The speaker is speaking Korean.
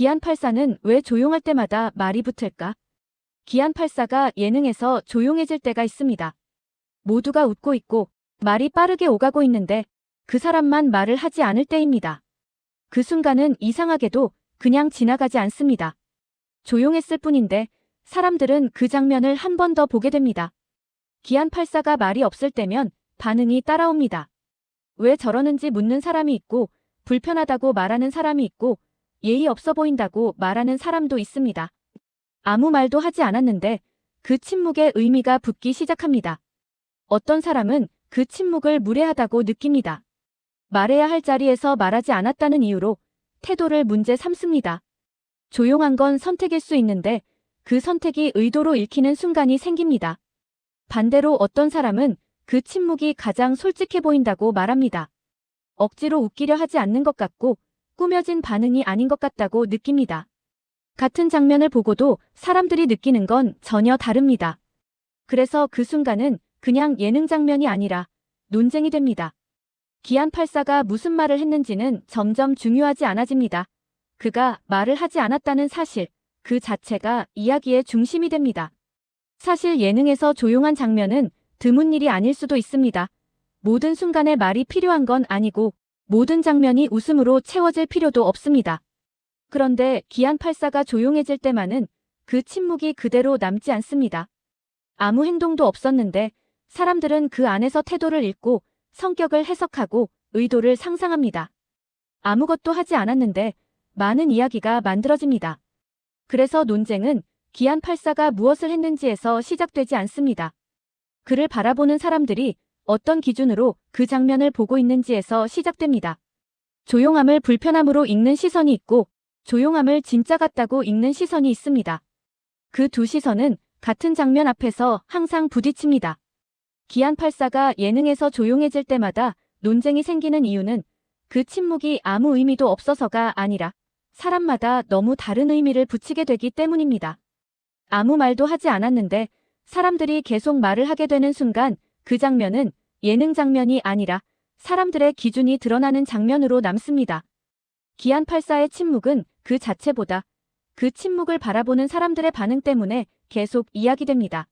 기안84는 왜 조용할 때마다 말이 붙을까? 기안84가 예능에서 조용해질 때가 있습니다. 모두가 웃고 있고 말이 빠르게 오가고 있는데 그 사람만 말을 하지 않을 때입니다. 그 순간은 이상하게도 그냥 지나가지 않습니다. 조용했을 뿐인데 사람들은 그 장면을 한 번 더 보게 됩니다. 기안84가 말이 없을 때면 반응이 따라옵니다. 왜 저러는지 묻는 사람이 있고 불편하다고 말하는 사람이 있고 예의 없어 보인다고 말하는 사람도 있습니다. 아무 말도 하지 않았는데 그 침묵에 의미가 붙기 시작합니다. 어떤 사람은 그 침묵을 무례하다고 느낍니다. 말해야 할 자리에서 말하지 않았다는 이유로 태도를 문제 삼습니다. 조용한 건 선택일 수 있는데 그 선택이 의도로 읽히는 순간이 생깁니다. 반대로 어떤 사람은 그 침묵이 가장 솔직해 보인다고 말합니다. 억지로 웃기려 하지 않는 것 같고 꾸며진 반응이 아닌 것 같다고 느낍니다. 같은 장면을 보고도 사람들이 느끼는 건 전혀 다릅니다. 그래서 그 순간은 그냥 예능 장면이 아니라 논쟁이 됩니다. 기안84가 무슨 말을 했는지는 점점 중요하지 않아집니다. 그가 말을 하지 않았다는 사실, 그 자체가 이야기의 중심이 됩니다. 사실 예능에서 조용한 장면은 드문 일이 아닐 수도 있습니다. 모든 순간에 말이 필요한 건 아니고 모든 장면이 웃음으로 채워질 필요도 없습니다. 그런데 기안84가 조용해질 때만은 그 침묵이 그대로 남지 않습니다. 아무 행동도 없었는데 사람들은 그 안에서 태도를 읽고 성격을 해석하고 의도를 상상합니다. 아무것도 하지 않았는데 많은 이야기가 만들어집니다. 그래서 논쟁은 기안84가 무엇을 했는지에서 시작되지 않습니다. 그를 바라보는 사람들이 어떤 기준으로 그 장면을 보고 있는지에서 시작됩니다. 조용함을 불편함으로 읽는 시선이 있고 조용함을 진짜 같다고 읽는 시선이 있습니다. 그 두 시선은 같은 장면 앞에서 항상 부딪힙니다. 기안84가 예능에서 조용해질 때마다 논쟁이 생기는 이유는 그 침묵이 아무 의미도 없어서가 아니라 사람마다 너무 다른 의미를 붙이게 되기 때문입니다. 아무 말도 하지 않았는데 사람들이 계속 말을 하게 되는 순간 그 장면은 예능 장면이 아니라 사람들의 기준이 드러나는 장면으로 남습니다. 기안84의 침묵은 그 자체보다 그 침묵을 바라보는 사람들의 반응 때문에 계속 이야기됩니다.